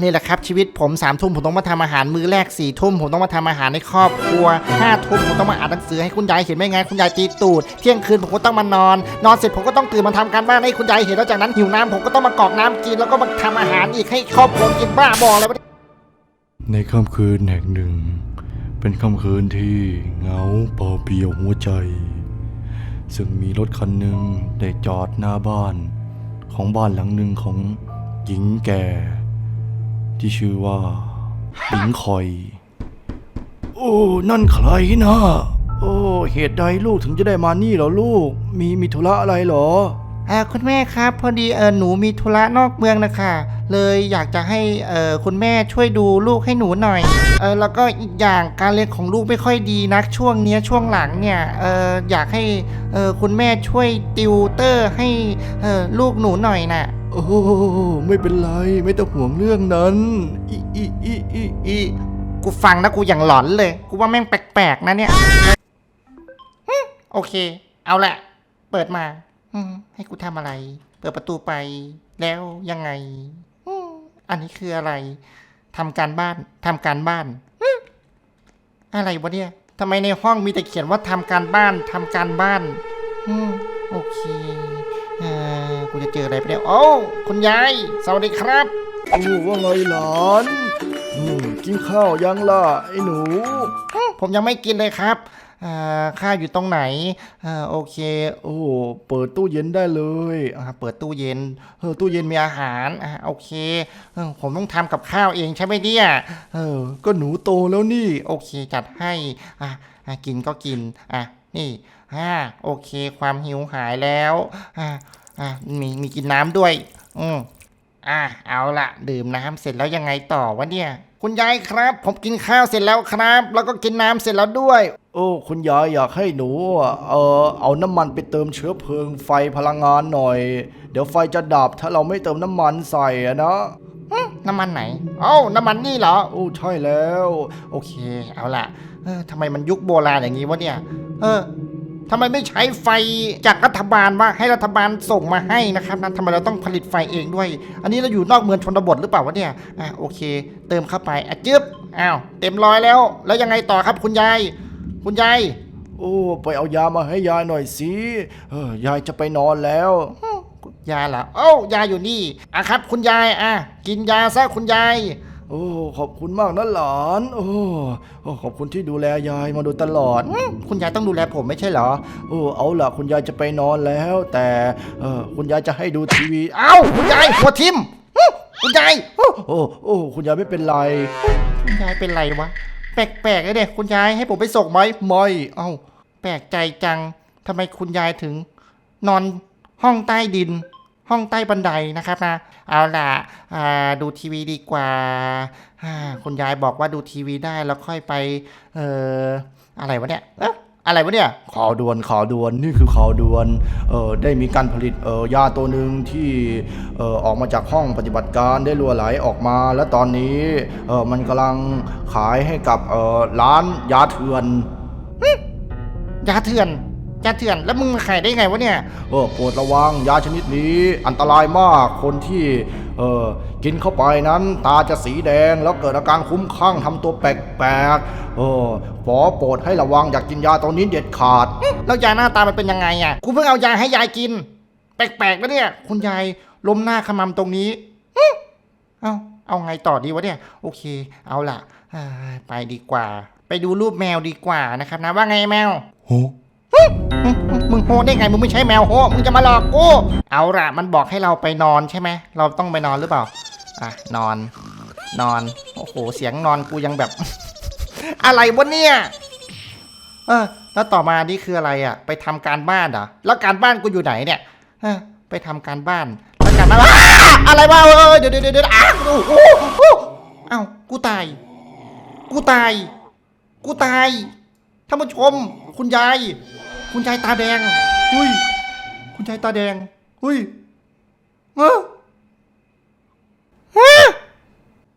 นี่แหละครับชีวิตผมสามทุ่มผมต้องมาทำอาหารมื้อแรกสี่ทุ่มผมต้องมาทำอาหารในครอบครัวห้าทุ่มผมต้องมาอ่านหนังสือให้คุณยายเห็นไม่งั้นคุณยายตีตูด เที่ยงคืนผมก็ต้องมานอน นอนเสร็จผมก็ต้องตื่นมาทำการบ้านให้คุณยายเห็นแล้วจากนั้นหิวน้ำผมก็ต้องมากรอกน้ำกินแล้วก็มาทำอาหารอีกให้ครอบครัวกินบ้าบออะไรวะเนี่ยในค่ำคืนแห่งหนึ่ง เป็นค่ำคืนที่เหงาเปล่าเปลี่ยวหัวใจ ซึ่งมีรถคันหนึ่งได้จอดหน้าบ้าน ของบ้านหลังหนึ่งของหญิงแก่ ที่ชื่อว่าหญิงคอย โอ้ นั่นใครนะโอ้ เหตุใดลูกถึงจะได้มานี่เหรอลูก มีมีธุระอะไรเหรอ อ่าคุณแม่ครับ พอดีเออหนูมีธุระนอกเมืองนะคะ เลยอยากจะให้เออคุณแม่ช่วยดูลูกให้หนูหน่อยเออแล้วก็อีกอย่างการเรียนของลูกไม่ค่อยดีนักช่วงเนี้ยช่วงหลังเนี่ยเอออยากให้เออคุณแม่ช่วยติวเตอร์ให้เออลูกหนูหน่อยน่ะ โอ้ไม่เป็นไรไม่ต้องห่วงเรื่องนั้นอีอีอีอีอีกูฟังนะกูอย่างหลอนเลย กูว่าแม่งแปลกๆนะเนี่ยฮึโอเค เอาละ เปิดมาอืมให้กูทำอะไร เปิดประตูไป แล้วยังไงอืมอันนี้คืออะไรทำการบ้านทำการบ้านฮึอะไรวะเนี่ยทำไมในห้องมีแต่เขียนว่าทำการบ้านทำการบ้านอืมโอเค กูจะเจออะไรไปเนี่ยโอ้คุณยายสวัสดีครับโอ้ว่าไงหลานอืมกินข้าวยังล่ะไอ้หนู ผมยังไม่กินเลยครับอ่าข้าวอยู่ตรงไหนอ่าโอเค โอ้เปิดตู้เย็นได้เลยอ่าเปิดตู้เย็นเออตู้เย็นมีอาหารอ่าโอเคเออผมต้องทำกับข้าวเองใช่ไหมเนี่ยเออก็หนูโตแล้วนี่ โอเคจัดให้อะอะกินก็กินอะนี่อ่าโอเค ความหิวหายแล้วอ่า อะมีมีกินน้ำด้วย อืมอะเอาละดื่มน้ำเสร็จแล้วยังไงต่อวะเนี่ย คุณยายครับ ผมกินข้าวเสร็จแล้วครับ แล้วก็กินน้ำเสร็จแล้วด้วย โอ้คุณยายอยากให้หนูอะเออเอาน้ำมันไปเติมเชื้อเพลิงไฟพลังงานหน่อย เดี๋ยวไฟจะดับถ้าเราไม่เติมน้ำมันใส่อะนะน้ำมันไหนเอ้าน้ำมันนี่เหรอ โอ้ใช่แล้ว โอเค เอาล่ะเออทำไมมันยุคโบราณอย่างนี้วะเนี่ย เออ ทำไมไม่ใช้ไฟจากรัฐบาลว่าให้รัฐบาลส่งมาให้นะครับนั้นทำไมเราต้องผลิตไฟเองด้วย อันนี้เราอยู่นอกเมืองชนบทหรือเปล่าวะเนี่ยอะโอเค เติมเข้าไปอะจึ๊บอ้าวเต็มร้อยแล้ว แล้วยังไงต่อครับคุณยาย คุณยายโอ้ไปเอายามาให้ยายหน่อยสิเออยายจะไปนอนแล้ว ยาเหรอเอ้ายาอยู่นี่อะครับ คุณยายอะกินยาซะคุณยายโอ้ขอบคุณมากนะหลานโอ้โอ้ขอบคุณที่ดูแลยายมาโดยตลอดอืมคุณยายต้องดูแลผมไม่ใช่เหรอโอ้เอาล่ะคุณยายจะไปนอนแล้ว แต่เออคุณยายจะให้ดูทีวีเอ้าคุณยายหัวทิมอื้อคุณยายโอ้โอ้โอ้คุณยายไม่เป็นไรคุณยายเป็นไรวะแปลกๆเลยเด็กคุณยายให้ผมไปส่งไหมไม่เอ้าแปลกใจจังทำไมคุณยายถึง นอนห้องใต้ดิน ห้องใต้บันไดนะครับนะ เอาล่ะอ่าดูทีวีดีกว่าอ่า คุณยายบอกว่าดูทีวีได้แล้วค่อยไป เอ่ออะไรวะเนี่ยเอ๊ะอะไรวะเนี่ยข่าวด่วนข่าวด่วนนี่คือข่าวด่วนเออได้มีการผลิตเออยาตัวหนึ่งที่เออออกมาจากห้องปฏิบัติการได้รั่วไหลออกมา และตอนนี้เออมันกำลังขายให้กับเออร้านยาเถื่อนยาเถื่อน ยาเถื่อนแล้วมึงมาขายได้ไงวะเนี่ยเออโปรดระวังยาชนิดนี้อันตรายมากคนที่เออกินเข้าไปนั้นตาจะสีแดงแล้วเกิดอาการคุ้มคลั่งทำตัวแปลกๆเออขอโปรดให้ระวังอยากกินยาตัวนี้เด็ดขาดแล้วยาหน้าตามันเป็นยังไงอะกูเพิ่งเอายาให้ยายกิน แปลกๆนะเนี่ยคุณยายล้มหน้าขมำตรงนี้ฮึเอาเอาไงต่อดีวะเนี่ย โอเค เอาล่ะเอ้ยไปดีกว่า ไปดูรูปแมวดีกว่านะครับนะว่าไงแมวโอ้ มึงโหได้ไงมึงไม่ใช่แมวโหมึงจะมาหลอกกูเอาละมันบอกให้เราไปนอนใช่ไหมเราต้องไปนอนหรือเปล่าอะนอน นอนโอ้โหเสียงนอนกูยังแบบ อะไรวะเนี่ยเออแล้วต่อมานี่คืออะไรอะ ไปทำการบ้านเหรอแล้วการบ้านกูอยู่ไหนเนี่ยไปทำการบ้านแล้วการบ้านอะไรวะเออเดี๋ยวเดี๋ยวเดี๋ยวอ้าวเอ้ากูตาย กูตาย กูตายท่านผู้ชม คุณยาย คุณยายตาแดงเฮ้ย คุณยายตาแดงเฮ้ยเออฮะ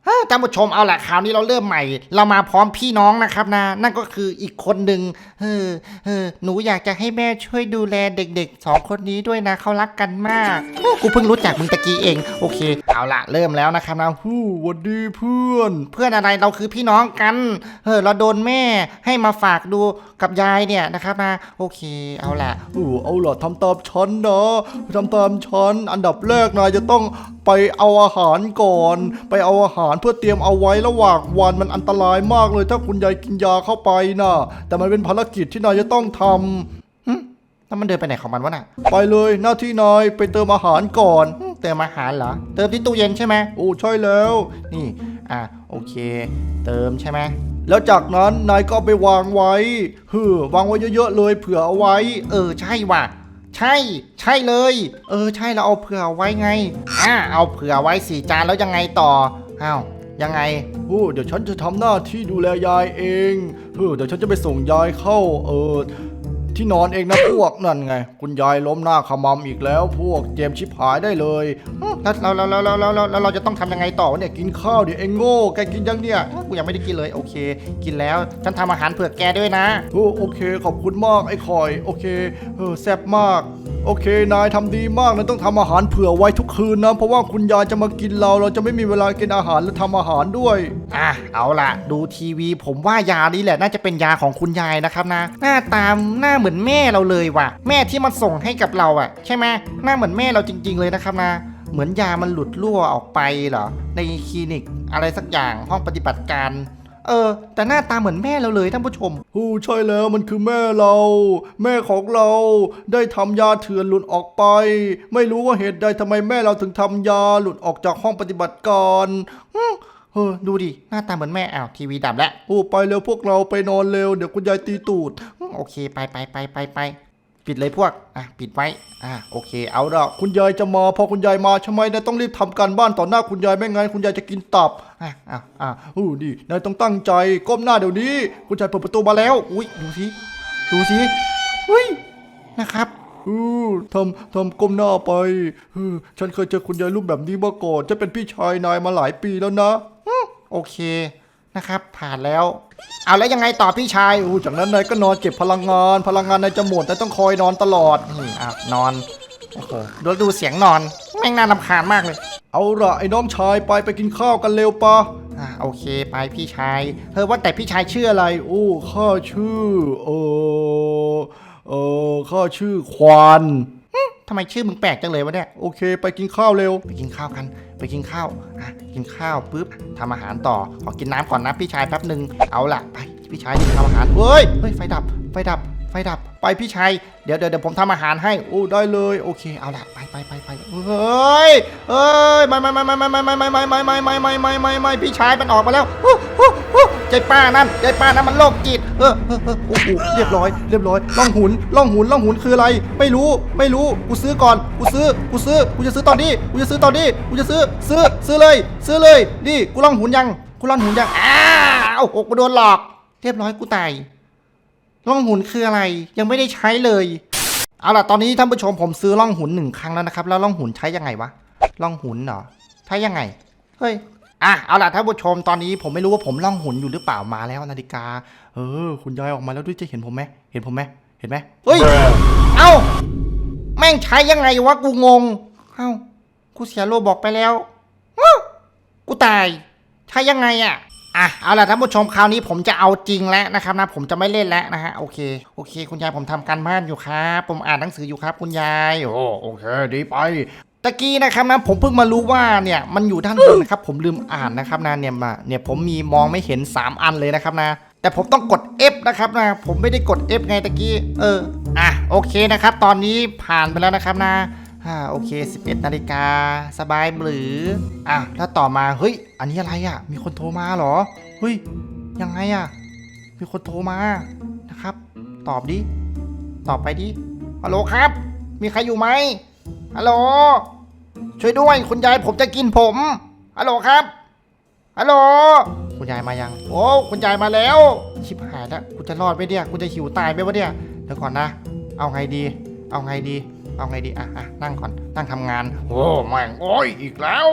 ฮะท่านผู้ชมเอาละคราวนี้เราเริ่มใหม่ เรามาพร้อมพี่น้องนะครับนะ นั่นก็คืออีกคนหนึ่งเออเออหนูอยากจะให้แม่ช่วยดูแลเด็กๆสองคนนี้ด้วยนะเขารักกันมากโอ้กูเพิ่งรู้จักมึงตะกี้เอง โอเค เอาละเริ่มแล้วนะครับนะฮู้วัดดีเพื่อน เพื่อนอะไรเราคือพี่น้องกันเออเราโดนแม่ให้มาฝากดูกับยายเนี่ยนะครับนะโอเค เอาละเออเอาละทำตามฉันนะทำตามฉันอันดับแรกนายจะต้องไปเอาอาหารก่อน ไปเอาอาหารเพื่อเตรียมเอาไว้ระหว่างวันมันอันตรายมากเลย ถ้าคุณยายกินยาเข้าไปนะแต่มันเป็นภารกิจที่นายจะต้องทำแล้วมันเดินไปไหนของมันวะน่ะ ไปเลยหน้าที่นายไปเติมอาหารก่อนอืมเติมอาหารเหรอ เติมที่ตู้เย็นใช่ไหมโอ้ใช่แล้ว นี่ อะโอเค เติมใช่ไหมแล้วจากนั้นนายก็เอาไปวางไว้เฮ้อวางไว้เยอะๆเลยเผื่อเอาไว้ เออใช่ว่ะ ใช่ ใช่เลย เออ ใช่เราเอาเผื่อไว้ไง อะเอาเผื่อไว้สี่จานแล้วยังไงต่ออ้าว ยังไงโอ้เดี๋ยวฉันจะทำหน้าที่ดูแลยายเองเออเดี๋ยวฉันจะไปส่งยายเข้า เออที่นอนเองนะพวกนั่นไง คุณยายล้มหน้าขมำอีกแล้ว พวกเจมชิบหายได้เลยแล้วแล้วแล้วแล้วแล้วเราจะต้องทำยังไงต่อเนี่ยกินข้าวเดี๋ยวเองโง่แกกินยังเนี่ยกูยังไม่ได้กินเลยโอเค กินแล้วฉันทำอาหารเผื่อแกด้วยนะโอโอเค ขอบคุณมากไอ้คอย โอเคเออแซ่บมาก โอเค นายทำดีมากนะต้องทำอาหารเผื่อไว้ทุกคืนนะ เพราะว่าคุณยายจะมากินเรา เราจะไม่มีเวลากินอาหารและทำอาหารด้วย อะเอาล่ะ ดูทีวี ผมว่ายานี้แหละน่าจะเป็นยาของคุณยายนะครับนะ หน้าตามหน้าเหมือนแม่เราเลยว่ะ แม่ที่มันส่งให้กับเราอะ ใช่ไหมหน้าเหมือนแม่เราจริง ๆ เลยนะครับนะ เหมือนยามันหลุดรั่วออกไปเหรอในคลินิกอะไรสักอย่างห้องปฏิบัติการ เออ แต่หน้าตาเหมือนแม่เราเลยท่านผู้ชมโอ้ใช่แล้วมันคือแม่เรา แม่ของเราได้ทำยาเถื่อนหลุดออกไป ไม่รู้ว่าเหตุใดทำไมแม่เราถึงทำยาหลุดออกจากห้องปฏิบัติการอืมเออดูดิ หน้าตาเหมือนแม่อ้าวทีวีดับแล้ว โอ้ไปเร็วพวกเราไปนอนเร็วเดี๋ยวคุณยายตีตูดอืมโอเคไปไปไปไปไป ปิดเลยพวก อะ ปิดไว้ อะ โอเค เอาละคุณยายจะมา พอคุณยายมาทำไมนายต้องรีบทำการบ้านต่อหน้าคุณยายไม่งั้นคุณยายจะกินตับ อะ อะ อะโอ้ดินายต้องตั้งใจ ก้มหน้าเดี๋ยวนี้ คุณยายเปิดประตูมาแล้ว อุ้ย ดูสิ ดูสิอุ้ย นะครับเออทำทำก้มหน้าไปอฉันเคยเจอคุณยายรูปแบบนี้มาก่อน จะเป็นพี่ชายนายมาหลายปีแล้วนะ โอเค นะครับ ผ่านแล้ว เอาแล้วยังไงต่อพี่ชายโอ้จากนั้นนายก็นอนเก็บพลังงาน พลังงานนายจะหมดนายต้องคอยนอนตลอดนี่อะนอนโอ้โหดูดูเสียงนอนแม่งน่ารำคาญมากเลย เอาละไอ้น้องชายไปไปกินข้าวกันเร็วปะอะโอเคไปพี่ชายเฮ้ยว่าแต่พี่ชายชื่ออะไรโอ้ข้าชื่อเออเออข้าชื่อควาน ทำไมชื่อมึงแปลกจังเลยวะเนี่ย โอเค ไปกินข้าวเร็ว ไปกินข้าวกัน ไปกินข้าวอะกินข้าวปุ๊บทำอาหารต่อ ขอกินน้ำก่อนนะพี่ชายแป๊บหนึ่งเอาล่ะ ไป พี่ชายทำอาหารเฮ้ย เฮ้ย ไฟดับ ไฟดับ ไฟดับ ไปพี่ชาย เดี๋ยวเดี๋ยวเดี๋ยวผมทำอาหารให้ โอ้ได้เลย โอเค เอาล่ะ ไปไปไปไปเฮ้ยเฮ้ยไม่ไม่ไม่ไม่ไม่ไม่ไม่ไม่ไม่ไม่ไม่ไม่ไม่ไม่ไม่พี่ชายมันออกมาแล้ว ฮู้ฮู้ฮู้ใจป้านั่นใจป้านั่นมันโรคจิต เออเออเออโอ้โหเรียบร้อย เรียบร้อยล่องหุนล่องหุนล่องหุนคืออะไร ไม่รู้ ไม่รู้ กูซื้อก่อน กูซื้อ กูซื้อ กูจะซื้อตอนนี้ กูจะซื้อตอนนี้ กูจะซื้อ ซื้อ ซื้อเลย ซื้อเลย นี่ กูล่องหุนยัง กูล่องหุนยัง อ้าวโอ้โหกูโดนหลอก เรียบร้อย กูตายล่องหุนคืออะไร ยังไม่ได้ใช้เลย เอาล่ะ ตอนนี้ท่านผู้ชมผมซื้อล่องหุนหนึ่งครั้งแล้วนะครับ แล้วล่องหุนใช้ยังไงวะ ล่องหุนเหรอ ใช้ยังไง เฮ้ย อะเอาล่ะท่านผู้ชมตอนนี้ผมไม่รู้ว่าผมล่องหุนอยู่หรือเปล่ามาแล้วนาฬิกา เออ คุณยายออกมาแล้วด้วยจะเห็นผมไหมเห็นผมไหมเห็นไหมเฮ้ยเอ้าแม่งใช้ยังไงวะกูงงเอ้ากูเสียโลบอกไปแล้วกูตายใช้ยังไงอะอะเอาล่ะท่านผู้ชมคราวนี้ผมจะเอาจริงแล้วนะครับนะผมจะไม่เล่นแล้วนะฮะโอเคโอเค คุณยายผมทำการบ้านอยู่ครับผมอ่านหนังสืออยู่ครับ คุณยายโอ้โอเคดีไป ตะกี้นะครับนะผมเพิ่งมารู้ว่าเนี่ยมันอยู่ด้านบนนะครับผมลืมอ่านนะครับนะเนี่ยมาเนี่ยผมมีมองไม่เห็น 3 อันเลยนะครับนะ แต่ผมต้องกด F นะครับนะผมไม่ได้กด F ไงตะกี้เอออะโอเคนะครับ ตอนนี้ผ่านไปแล้วนะครับนะอ่าโอเค 11นาฬิกาสบายหรืออะแล้วต่อมาเฮ้ย อันนี้อะไรอะ มีคนโทรมาเหรอเฮ้ยยังไงอะมีคนโทรมานะครับ ตอบดิตอบไปดิฮัลโหลครับ มีใครอยู่ไหมฮัลโหล ช่วยด้วย คุณยายผมจะกินผมฮัลโหลครับฮัลโหลคุณยายมายัง โอ้คุณยายมาแล้ว ชิบหายแล้วกูจะรอดไหมเนี่ยกูจะหิวตายไหมวะเนี่ยเดี๋ยวก่อนนะ เอาไงดี เอาไงดี เอาไงดีอะอะนั่งก่อนนั่งทำงาน โอ้แม่งโอ้ยอีกแล้ว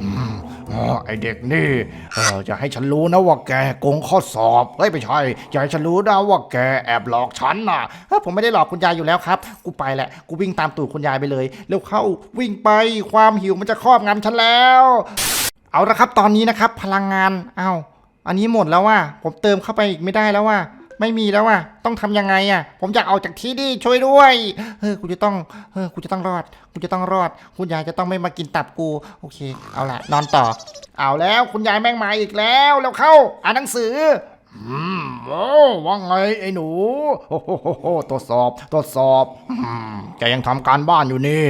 อืม อ๋อไอเด็กนี่เออจะให้ฉันรู้นะว่าแกโกงข้อสอบเฮ้ยไม่ใช่จะให้ฉันรู้นะว่าแกแอบหลอกฉันน่ะเฮ้ยผมไม่ได้หลอกคุณยายอยู่แล้วครับ กูไปแหละ กูวิ่งตามตูดคุณยายไปเลยเร็วเข้าวิ่งไปความหิวมันจะครอบงำฉันแล้ว เอาละครับตอนนี้นะครับ พลังงานอ้าวอันนี้หมดแล้วว่ะผมเติมเข้าไปอีกไม่ได้แล้วว่ะ ไม่มีแล้วอะต้องทำยังไงอะผมอยากออกจากที่นี่ช่วยด้วยเฮ้ยกูจะต้องเฮ้ยกูจะต้องรอดกูจะต้องรอด คุณยายจะต้องไม่มากินตับกูโอเค เอาละนอนต่อ เอาแล้วคุณยายแม่งมาอีกแล้วแล้วเข้า อ่านหนังสือ อืมโอ้ว่าไงไอ้หนูโอ้โหตรวจสอบตรวจสอบอืมแกยังทำการบ้านอยู่นี่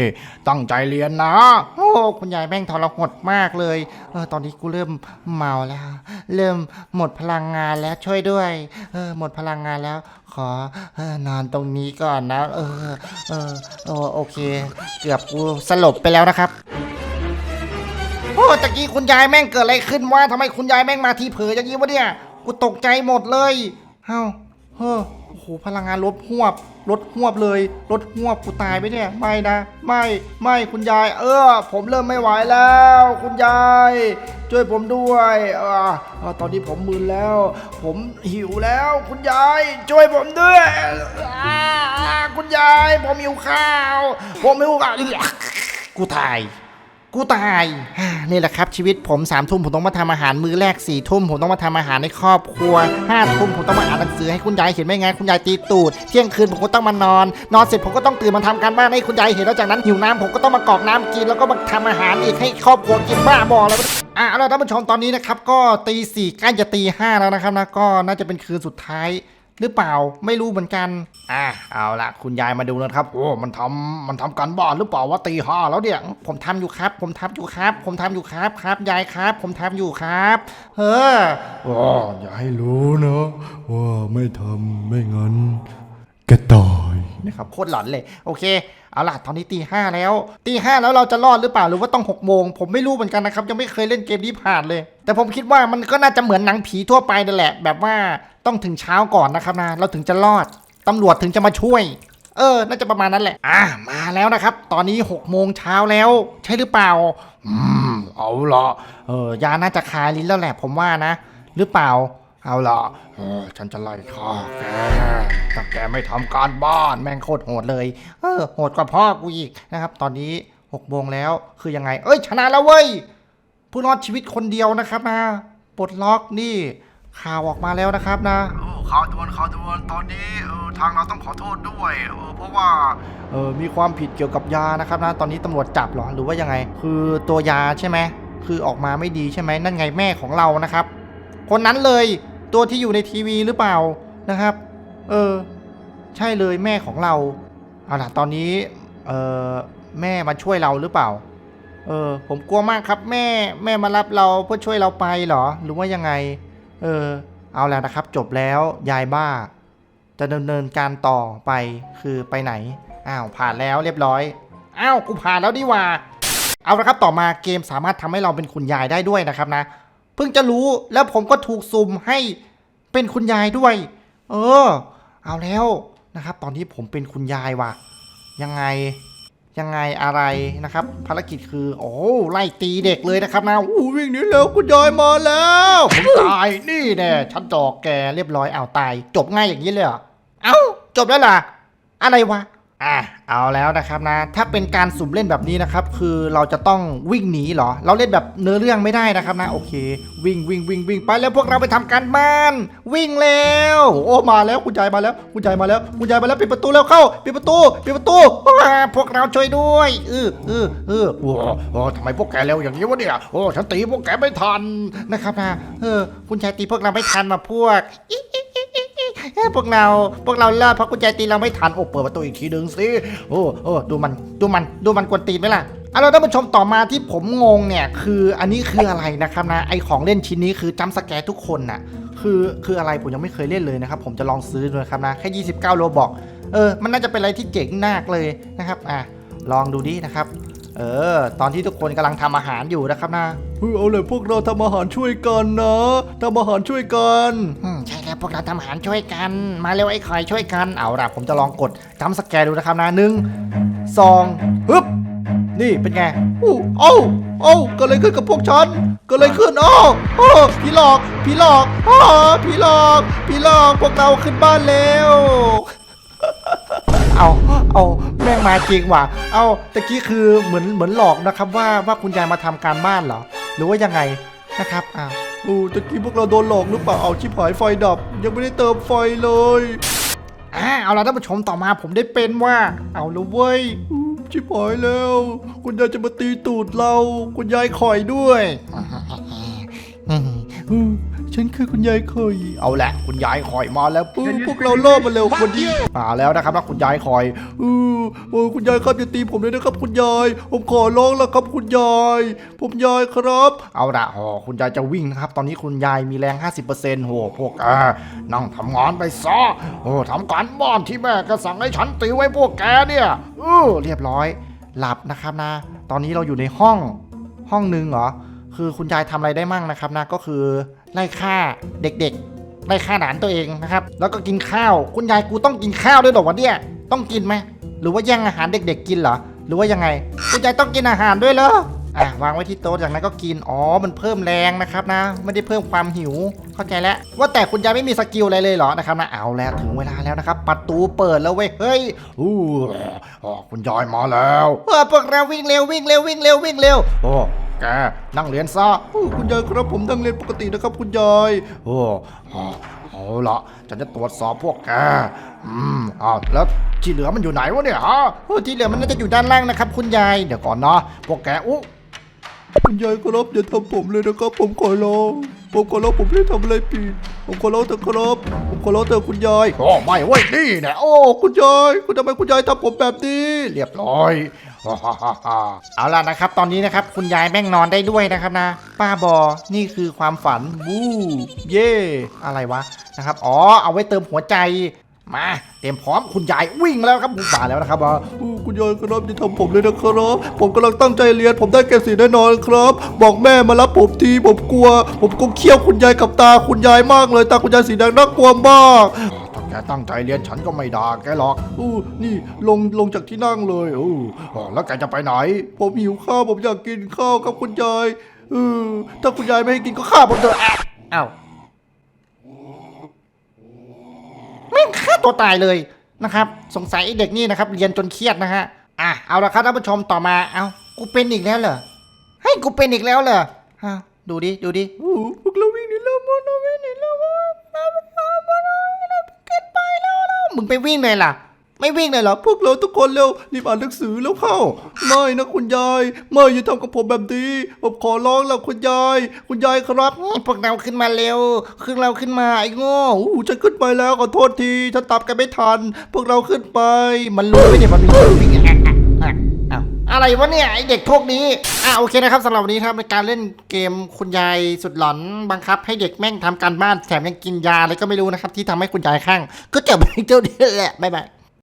ตั้งใจเรียนนะ โอ้คุณยายแม่งทรหดมากเลยเออตอนนี้กูเริ่มเมาแล้ว เริ่มหมดพลังงานแล้วช่วยด้วยเออหมดพลังงานแล้ว ขอเออนอนตรงนี้ก่อนนะ เออเออโอโอเค เกือบกูสลบไปแล้วนะครับโอ้ตะกี้คุณยายแม่งเกิดอะไรขึ้นวะทำไมคุณยายแม่งมาทีเผลออย่างนี้วะเนี่ย กูตกใจหมดเลยเฮ้าเฮ้อโอ้โหพลังงานลดหวบลดหวบเลยลดหวบกูตายไปเนี่ยไม่นะ ไม่ไม่คุณยาย เออ ผมเริ่มไม่ไหวแล้ว คุณยาย ช่วยผมด้วยเออตอนนี้ผมมึนแล้ว ผมหิวแล้ว คุณยาย ช่วยผมด้วยคุณยาย ผมหิวข้าว ผมหิวข้าวกูตาย กูตาย นี่แหละครับชีวิตผมสามทุ่มผมต้องมาทำอาหารมื้อแรกสี่ทุ่มผมต้องมาทำอาหารในครอบครัวห้าทุ่มผมต้องมาอ่านหนังสือให้คุณยายเห็นไม่งั้นคุณยายตีตูด เที่ยงคืนผมก็ต้องมานอน นอนเสร็จผมก็ต้องตื่นมาทำการบ้านให้คุณยายเห็นแล้วจากนั้นหิวน้ำผมก็ต้องมากรอกน้ำกินแล้วก็มาทำอาหารอีกให้ครอบครัวกินบ้าบอแล้วอะเอาล่ะท่านผู้ชมตอนนี้นะครับก็ตีสี่ใกล้จะตีห้าแล้วนะครับนะก็น่าจะเป็นคืนสุดท้าย หรือเปล่าไม่รู้เหมือนกัน อะเอาละคุณยายมาดูนะครับโอ้มันทำมันทำการบ้านหรือเปล่าว่าตีห้าแล้วเนี่ยผมทำอยู่ครับ ผมทำอยู่ครับ ผมทำอยู่ครับครับยายครับ ผมทำอยู่ครับ เฮ้อว้าอย่าให้รู้นะว่าไม่ทำไม่งั้น แกตายนะครับโคตรหลอนเลย โอเค เอาล่ะตอนนี้ตีห้าแล้วตีห้าแล้วเราจะรอดหรือเปล่าหรือว่าต้องหกโมงผมไม่รู้เหมือนกันนะครับ ยังไม่เคยเล่นเกมนี้ผ่านเลย แต่ผมคิดว่ามันก็น่าจะเหมือนหนังผีทั่วไปนั่นแหละ แบบว่าต้องถึงเช้าก่อนนะครับนะเราถึงจะรอดตำรวจถึงจะมาช่วย เออ น่าจะประมาณนั้นแหละ อะมาแล้วนะครับ ตอนนี้6โมงเช้าแล้ว ใช่หรือเปล่า อืม เอาละเออยาน่าจะคายลิ้นแล้วแหละผมว่านะ หรือเปล่า เอาละเออฉันจะไล่ฆ่าแกถ้าแกไม่ทำการบ้านแม่งโคตรโหดเลย เออโหดกว่าพ่อกูอีกนะครับ ตอนนี้6โมงแล้วคือยังไง เอ้ยชนะแล้วเว้ย ผู้รอดชีวิตคนเดียวนะครับนะปลดล็อกนี่ข่าวออกมาแล้วนะครับนะโอ้ข่าวด่วนข่าวด่วนตอนนี้เออทางเราต้องขอโทษด้วยเออเพราะว่าเออมีความผิดเกี่ยวกับยานะครับนะตอนนี้ตำรวจจับเหรอหรือว่ายังไง คือตัวยาใช่ไหมคือออกมาไม่ดีใช่ไหมนั่นไงแม่ของเรานะครับ คนนั้นเลยตัวที่อยู่ในทีวีหรือเปล่านะครับ เออ ใช่เลยแม่ของเรา เอาล่ะตอนนี้ เออแม่มาช่วยเราหรือเปล่า เออ ผมกลัวมากครับ แม่แม่มารับเราเพื่อช่วยเราไปเหรอ หรือว่ายังไง เออ เอาแล้วนะครับ จบแล้วยายบ้า จะดำเนินการต่อไปคือไปไหน อ้าวผ่านแล้วเรียบร้อย อ้าวกูผ่านแล้วดีว่า เอาละครับต่อมาเกมสามารถทำให้เราเป็นคุณยายได้ด้วยนะครับนะ เพิ่งจะรู้แล้วผมก็ถูกซุ่มให้เป็นคุณยายด้วย เออ เอาแล้วนะครับ ตอนนี้ผมเป็นคุณยายว่ะ ยังไงยังไงอะไรนะครับ ภารกิจคือ โอ้ไล่ตีเด็กเลยนะครับนะอู้วิ่งหนี้แล้วคุณยายมาแล้วผมตายนี่แน่ฉันจอกแกเรียบร้อยเอาวตาย จบง่ายอย่างนี้เลยเหรอเอ้าจบแล้วล่ะ อะไรวะ อะเอาแล้วนะครับนะ ถ้าเป็นการสุ่มเล่นแบบนี้นะครับ คือเราจะต้องวิ่งหนีเหรอ เราเล่นแบบเนื้อเรื่องไม่ได้นะครับนะ โอเค วิ่งวิ่งวิ่งวิ่งไปแล้วพวกเราไปทำการบ้าน วิ่งแล้ว โอ้มาแล้วคุณยายมาแล้วคุณยายมาแล้วคุณยายมาแล้วปิดประตูแล้วเข้าปิดประตูปิดประตูว้าพวกเราช่วยด้วยเออเออเออโอ้โอ้ทำไมพวกแกเร็วอย่างนี้วะเนี่ยโอ้ฉันตีพวกแกไม่ทันนะครับนะเออคุณชายตีพวกเราไม่ทันมาพวกอ พวกเราพวกเรารอดเพราะกุญแจตีเราไม่ทันโอ้เปิดประตูอีกทีหนึ่งสิโอ้โอ้ดูมันดูมันดูมันกวนตีนไหมล่ะเอาเราท่านผู้ชมต่อมาที่ผมงงเนี่ย คืออันนี้คืออะไรนะครับนะไอของเล่นชิ้นนี้คือจัมป์สแกทุกคนน่ะ คือคืออะไรผมยังไม่เคยเล่นเลยนะครับ ผมจะลองซื้อดูนะครับนะแค่29โลบอกเออมันน่าจะเป็นอะไรที่เจ๋งมากเลยนะครับอะลองดูดินะครับ เออ ตอนที่ทุกคนกำลังทำอาหารอยู่นะครับนะเฮ้ยเอาเลยพวกเราทำอาหารช่วยกันนะทำอาหารช่วยกันอืมใช่แล้วพวกเราทำอาหารช่วยกัน มาเร็วไอ้คอยช่วยกัน เอาล่ะผมจะลองกดจำสแกนดูนะครับนะหนึ่งสองฮึบนี่เป็นไงอู้เอ้าเอ้าเกิดอะไรขึ้นกับพวกฉันเกิดอะไรขึ้นอ้าวอ้าวผีหลอกผีหลอกอ้าวผีหลอกผีหลอกพวกเราขึ้นบ้านแล้ว เอาเอาแม่งมาจริงว่ะ เอาตะกี้คือเหมือนเหมือนหลอกนะครับว่าว่าคุณยายมาทำการบ้านเหรอ หรือว่ายังไงนะครับอ้าวโอ้ตะกี้พวกเราโดนหลอกหรือเปล่าเอาชิบหายไฟดับ ยังไม่ได้เติมไฟเลยอ่าเอาละท่านผู้ชมต่อมาผมได้เป็นว่า เอาละเว้ยอู้ชิบหายแล้ว คุณยายจะมาตีตูดเรา คุณยายคอยด้วยอืม ฉันคือคุณยายคอยเอาละคุณยายคอยมาแล้วปุ๊บพวกเราล่อมาเร็วคนดีมาแล้วนะครับว่าคุณยายคอยอือโอ้คุณยายครับอย่าตีผมเลยนะครับ คุณยาย ผมขอร้องแล้วครับคุณยาย ผมยายครับ เอาละโอ้คุณยายจะวิ่งนะครับ ตอนนี้คุณยายมีแรง 50%โหพวกแกนั่งทำงานไปซะโอ้ทำการบ้านที่แม่ก็สั่งให้ฉันตีไว้พวกแกเนี่ยเออเรียบร้อย หลับนะครับนะ ตอนนี้เราอยู่ในห้องห้องหนึ่งเหรอคือคุณยายทำอะไรได้มั่งนะครับนะก็คือ ไล่ฆ่าเด็กๆไล่ฆ่าหลานตัวเองนะครับ แล้วก็กินข้าว คุณยายกูต้องกินข้าวด้วยหรอวะเนี่ย ต้องกินไหม หรือว่าแย่งอาหารเด็ก ๆ กินเหรอ หรือว่ายังไง คุณยายต้องกินอาหารด้วยเหรอ อะวางไว้ที่โต๊ะจากนั้นก็กิน อ๋อ มันเพิ่มแรงนะครับนะ ไม่ได้เพิ่มความหิว เข้าใจแล้ว ว่าแต่คุณยายไม่มีสกิลอะไรเลยเหรอนะครับนะ เอาแล้วถึงเวลาแล้วนะครับ ประตูเปิดแล้วเว้ย เฮ้ย อู้อ๋อคุณยายมาแล้วเออพวกเราวิ่งเร็ววิ่งเร็ววิ่งเร็ววิ่งเร็ว โอ้ แกนั่งเรียนซะคุณยายครับผมนั่งเรียนปกตินะครับ คุณยายโอ้อ๋อเอาละฉันจะตรวจสอบพวกแกอืมอ้าวแล้วที่เหลือมันอยู่ไหนวะเนี่ยฮะที่เหลือมันน่าจะอยู่ด้านล่างนะครับ คุณยายเดี๋ยวก่อนเนาะพวกแกอุ๊คุณยายครับอย่าทำผมเลยนะครับ ผมขอร้องผมขอร้องผมไม่ได้ทำอะไรผิดผมขอร้องเถอะครับผมขอร้องเถอะคุณยายโอ้ไม่เว้ยนี่นี่ยโอ้คุณยายคุณทำไมคุณยายทำผมแบบนี้ เรียบร้อย เอาล่ะนะครับ ตอนนี้นะครับคุณยายแม่งนอนได้ด้วยนะครับนะ ป้าบอ นี่คือความฝันวู้เย่อะไรวะนะครับ อ๋อ เอาไว้เติมหัวใจมาเตรียมพร้อมคุณยายวิ่งแล้วครับบุกป่าแล้วนะครับว่าคุณยายครับอย่าทำผมเลยนะครับ ผมกำลังตั้งใจเรียน ผมได้เกรดสีแน่นอนครับ บอกแม่มารับผมทีผมกลัว ผมก็เคี่ยวคุณยายกับตาคุณยายมากเลย ตาคุณยายสีแดงน่ากลัวมากถ้า แกตั้งใจเรียนฉันก็ไม่ด่าแกหรอกอู้นี่ลงลงจากที่นั่งเลยอู้อ๋อแล้วแกจะไปไหน ผมหิวข้าวผมอยากกินข้าวครับคุณยายเออถ้าคุณยายไม่ให้กินก็ฆ่าผมเถอะอะอ้าวแม่งฆ่าตัวตายเลยนะครับ สงสัยไอ้เด็กนี่นะครับ เรียนจนเครียดนะฮะอะเอาละครับท่านผู้ชมต่อมาเอากูเป็นอีกแล้วเหรอให้กูเป็นอีกแล้วเหรอฮะดูดิดูดิโอ้พวกเราวิ่งหนีแล้วมันเราวิ่งหนีแล้ว มึงไปวิ่งเลยล่ะ ไม่วิ่งเลยเหรอ พวกเราทุกคนเร็วรีบอ่านหนังสือแล้วเข้า ไม่นะคุณยาย ไม่อย่าทำกับผมแบบนี้ผมขอร้องแล้วคุณยาย คุณยายครับ พวกเราขึ้นมาเร็วขึ้นเราขึ้นมาไอ้โง่อู้ฉันขึ้นไปแล้วขอโทษทีฉันตามกันไม่ทัน พวกเราขึ้นไป มันรู้ไหมเนี่ยมันมีคนวิ่ง อะไรวะเนี่ยไอเด็กพวกนี้ อะโอเคนะครับสำหรับวันนี้ครับในการเล่นเกมคุณยายสุดหลอนบังคับ ให้เด็กแม่งทำการบ้านแถมยังกินยาอะไรก็ไม่รู้นะครับที่ทำให้คุณยายข้าง ก็จบไปเท่านี้แหละบ๊ายบาย